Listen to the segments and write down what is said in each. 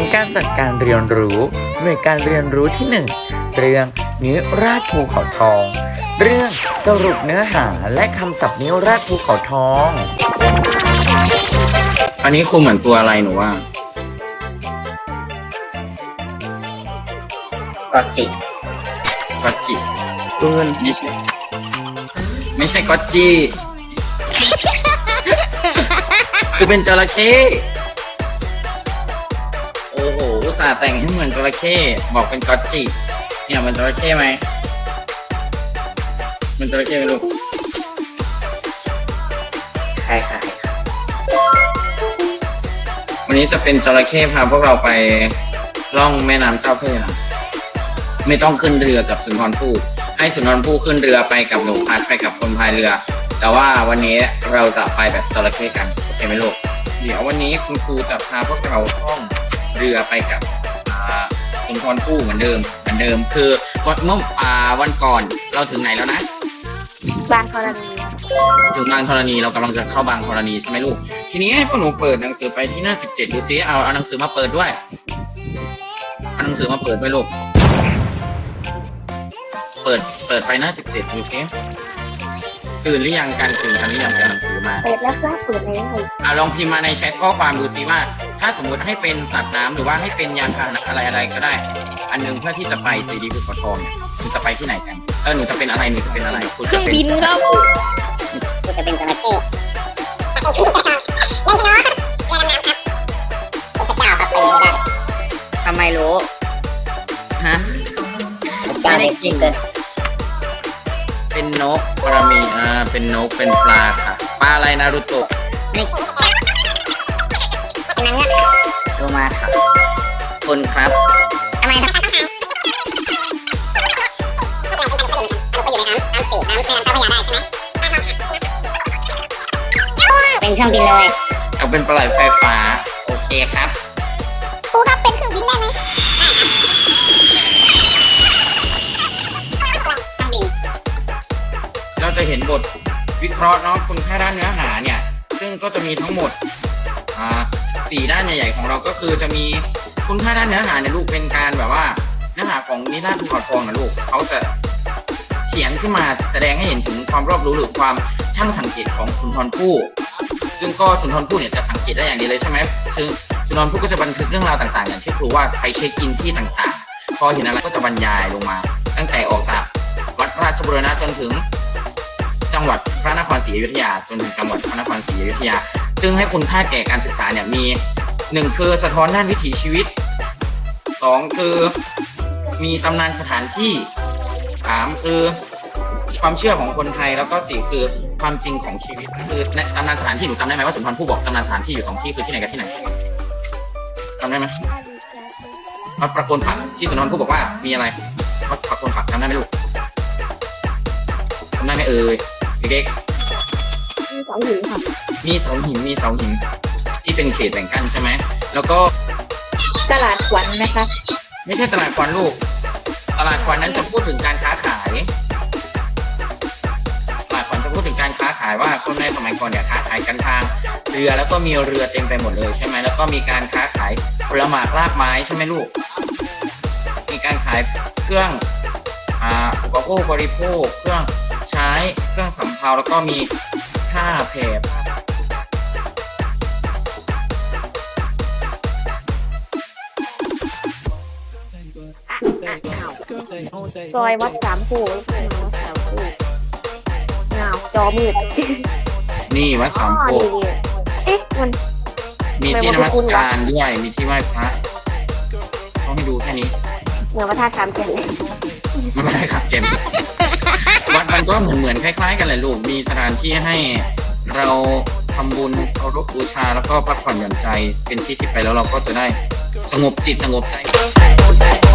นการจัดการเรียนรู้ หน่วยการเรียนรู้ที่ 1 เรื่องนิราชภูเขาทอง เรื่องสรุปเนื้อหาและคำศัพท์นิราชภูเขาทอง อันนี้ครูเหมือนตัวอะไรหนูว่า ก็จิก็จิปืนไม่ใช่ไม่ใช่ก็จิคือเป็นจระเข้โอ้โหอุตส่าแต่งให้เหมือนจระเข้บอกเป็นก็จิเนี่ยมันจระเข้ไหมมันจระเข้ไหมลูกคล้ายๆครับวันนี้จะเป็นจระเข้พาพวกเราไปล่องแม่น้ำเจ้าพระยาไม่ต้องขึ้นเรือกับสุนทรภู่ให้สุนทรภู่ขึ้นเรือไปกับหนูพัดไปกับคนพายเรือ แต่ว่าวันนี้เราจะไปแบบจระเข้กันโอเคไหมลูกเดี๋ยววันนี้คุณครูจะพาพวกเราท่องเรือไปกับ สุนทรภู่เหมือนเดิมเหมือนเดิมคือวันเมื่ออ่าวันก่อนเราถึงไหนแล้วนะ บางกรณีถึงบางธรณีเรากำลังจะเข้าบางธรณีใช่ไหมลูก ทีนี้ให้พวกหนูเปิดหนังสือไปที่หน้าสิบเจ็ดดูซิเอาเอาหนังสือมาเปิดด้วยเอาหนังสือมาเปิดด้วยลูก เปิดเปิดไปหน้าสิบเจ็ดดูซิตื่นหรือยังการตื่นกันหรือยังไปเอาหนังสือมาเปิดแล้วครับเปิดแล้วอะลองพิมพ์มาในแชทข้อความดูซิว่า ถ้าสมมติให้เป็นสัตว์น้ำหรือว่าให้เป็นยานพาหนะอะไรอะไรก็ได้ อันหนึงเพื่อที่จะไปจีดีภูเขาทองเนี่ยหนูจะไปที่ไหนกันเออหนูจะเป็นอะไรหนูจะเป็นอะไรณเครื่องจะป็บินครับกูจะเป็นจระเข้ทำไมรู้ฮะไม่ได้กินเกินเป็นนกปรามีอ่าเป็นนกเป็นปลาค่ะปลาอะไรนารุโตะไม่ได้กิน โลมาครับคนครับทำไมครับเป็นเครื่องบินเลย เอาเป็นปลาไหลไฟฟ้า โอเคครับครูครับเป็นเครื่องบินได้ไหมเครื่องบินเราจะเห็นบทวิเคราะห์เนาะคุณค่าด้านเนื้อหาเนี่ย ซึ่งก็จะมีทั้งหมดอ่า สี่ด้านใหญ่ๆของเราก็คือจะมีคุณค่าด้านเนื้อหาเนี่ยลูกเป็นการแบบว่าเนื้อหาของนิราศภูเขาทองนะลูกเขาจะเขียนขึ้นมาแสดงให้เห็นถึงความรอบรู้หรือความช่างสังเกตของสุนทรภู่ซึ่งก็สุนทรภู่เนี่ยจะสังเกตได้อย่างดีเลยใช่ไหมซึ่งสุนทรภู่ก็จะบันทึกเรื่องราวต่างๆ อย่างที่ครูว่าไปเช็คอินที่ต่างๆ พอเห็นอะไรก็จะบรรยายลงมา ตั้งแต่ออกจากวัดราชบุรณะจนถึง จังหวัดพระนครศรีอยุธยา จนถึงจังหวัดพระนครศรีอยุธยา ซึ่งให้คุณค่าแก่การศึกษาเนี่ยมีหนึ่งคือสะท้อนด้านวิถีชีวิตสองคือมีตำนานสถานที่สามคือความเชื่อของคนไทยแล้วก็สี่คือความจริงของชีวิตคือตำนานสถานที่หนูจำได้ไหมว่าสุนทรภู่บอกตำนานสถานที่อยู่สองที่คือที่ไหนกับที่ไหนจำได้ไหมวัดประโคนผักที่สุนทรภู่บอกว่ามีอะไรวัดประโคนผักจำได้ไหมลูกจำได้ไหมเอ่ยเด็กๆมีสองหินค่ะ มีเสาหินมีเสาหิน ที่เป็นเขตแบ่งกั้นใช่ไหมแล้วก็ตลาดขวัญนะคะ ไม่ใช่ตลาดควันลูก ตลาดควันนั้นจะพูดถึงการค้าขาย ตลาดควันจะพูดถึงการค้าขายว่าคนในสมัยก่อนเนี่ยค้าขายกันทาง เรือแล้วก็มีเรือเต็มไปหมดเลยใช่ไหมแล้วก็มีการค้าขายผลไม้รากไม้ใช่ไหมลูก มีการขายเครื่องอ่าอุปโภคบริโภค เครื่องใช้เครื่องสำเภาแล้วก็มีผ้าแพรผ้า ซอยวัดสามคู่วัดสามคู่เงาจอมืดนี่วัดสามโคกดีเอ๊ะมัน มีที่นมัสการด้วยมีที่ไหว้พระต้องให้ดูแค่นี้เหมือนพระธาตุสามเจดีย์ไม่เป็นไรครับเกมวัดมันก็เหมือนเหมือนคล้าย ๆ กันเลยลูกมีสถานที่ให้เราทำบุญเคารพบูชาแล้วก็พักผ่อนหย่อนใจเป็นที่ที่ไปแล้วเราก็จะได้สงบจิตสงบใจ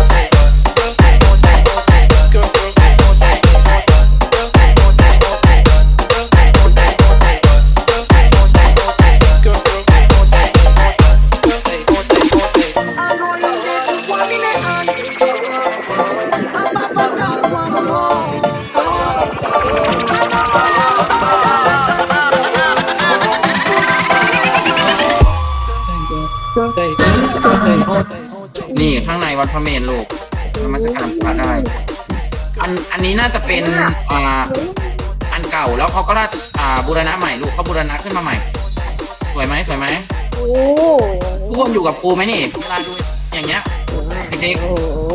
วัดพระเมรุลูกนมัสการพระได้ อันอันนี้น่าจะเป็นอ่าอันเก่าแล้วเขาก็ได้อ่าบูรณะใหม่ลูกเขาบูรณะขึ้นมาใหม่ สวยไหมสวยไหมโอ้ทุกคนอยู่กับครูไหมนี่เวลาดูอย่างเงี้ยเด็กโอ้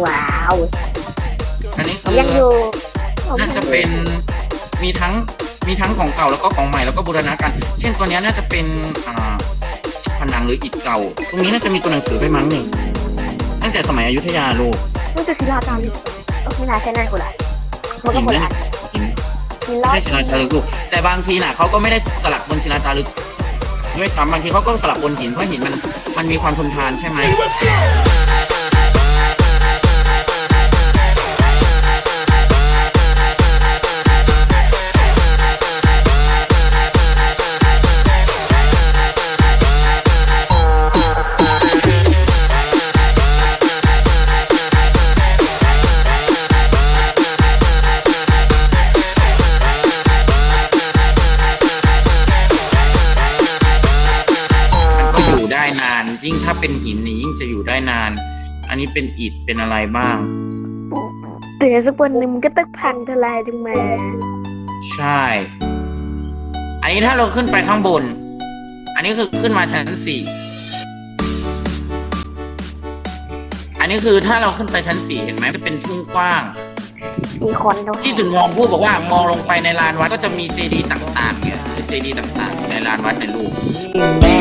ว้าวอันนี้ผมคือยังอยู่น่าจะเป็นมีทั้งมีทั้งของเก่าแล้วก็ของใหม่แล้วก็บูรณะกัน เช่นตัวเนี้ยน่าจะเป็นอ่าผนังหรืออิฐเก่า ตรงนี้น่าจะมีตัวหนังสือไปมั้งนี่ ตั้งแต่สมัยอยุธยาลูกมันจะศิลาจารึกไม่น่าใช่นั่นกูละมันก็หินคนนั่นละหินมีไม่รอบใช่ศิลาจารึกลูกแต่บางทีน่ะเขาก็ไม่ได้สลักบนศิลาจารึกด้วยซ้ำบางทีเขาก็สลับบนหินเพราะหินมันมันมีความทนทานใช่ไหมมัน ยิ่งถ้าเป็นหินนี่ยิ่งจะอยู่ได้นาน อันนี้เป็นอิฐเป็นอะไรบ้างเดี๋ยวสักวันหนึ่งมันก็ต้องพังทลายลงมา ใช่ อันนี้ถ้าเราขึ้นไปข้างบน อันนี้คือขึ้นมาชั้นสี่ อันนี้คือถ้าเราขึ้นไปชั้นสี่เห็นไหมจะเป็นทุ่งกว้างมีคนตรงที่สุนมองพูดบอกว่ามองลงไปในลานวัดก็จะมีเจดีย์ต่างๆเนี่ยคือเจดีย์ต่างๆ ในลานวัดในรูป แม่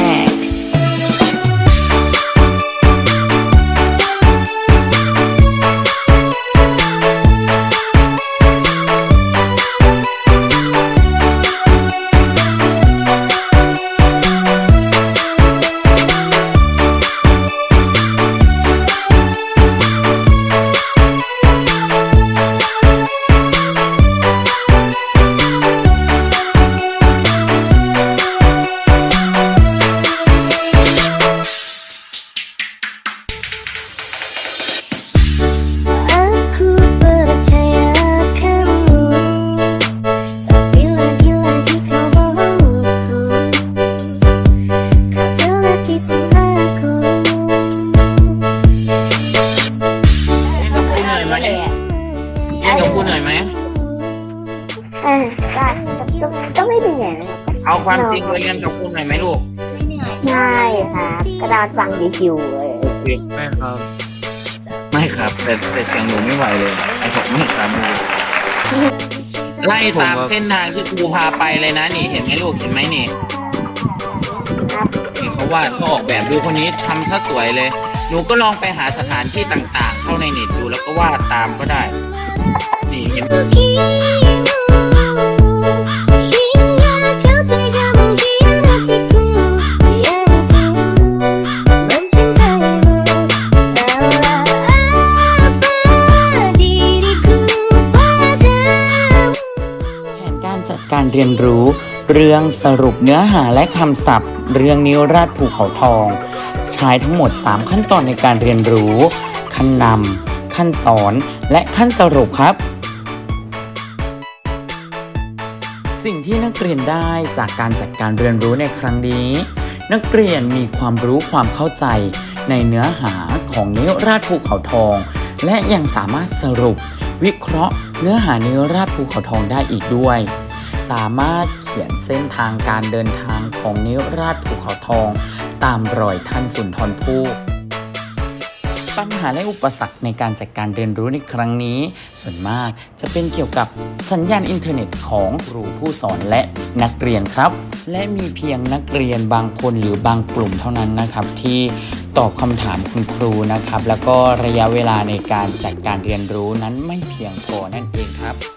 ริงเลยเรียนกับครูเหนื่อยไหมลูกใช่ครับกระดาษฟังชิวๆเลยไม่ครับ ไม่ครับ แต่แต่เสียงหนูไม่ไหวเลย ไอ้ผมไม่ครับไล่ตามเส้นทางที่ครูพาไปเลยนะนี่เห็นไหมลูกเห็นไหมนี่ครับนี่เขาวาดเขาออกแบบดูคนนี้ทำซะสวยเลย หนูก็ลองไปหาสถานที่ต่างๆ เข้าในเน็ตดูแล้วก็วาดตามก็ได้ นี่เห็น การเรียนรู้ เรื่องสรุปเนื้อหาและคำศัพท์ เรื่องนิ้วราดภูเขาทอง ใช้ทั้งหมด 3 ขั้นตอนในการเรียนรู้ ขั้นนำขั้นสอน และขั้นสรุปครับ สิ่งที่นักเรียนได้จากการจัดการเรียนรู้ในครั้งนี้ นักเรียนมีความรู้ความเข้าใจในเนื้อหาของนิ้วราดภูเขาทอง และยังสามารถสรุปวิเคราะห์เนื้อหานิ้วราดภูเขาทองได้อีกด้วย สามารถเขียนเส้นทางการเดินทางของนิราดภูเขาทอง ตามรอยท่านสุนทรภู่ปัญหาและอุปสรรคในการจัดการเรียนรู้ในครั้งนี้ ส่วนมากจะเป็นเกี่ยวกับสัญญาณอินเทอร์เน็ตของครูผู้สอนและนักเรียนครับ และมีเพียงนักเรียนบางคนหรือบางกลุ่มเท่านั้นนะครับ ที่ตอบคำถามคุณครูนะครับ แล้วก็ระยะเวลาในการจัดการเรียนรู้นั้นไม่เพียงพอนั่นเองครับ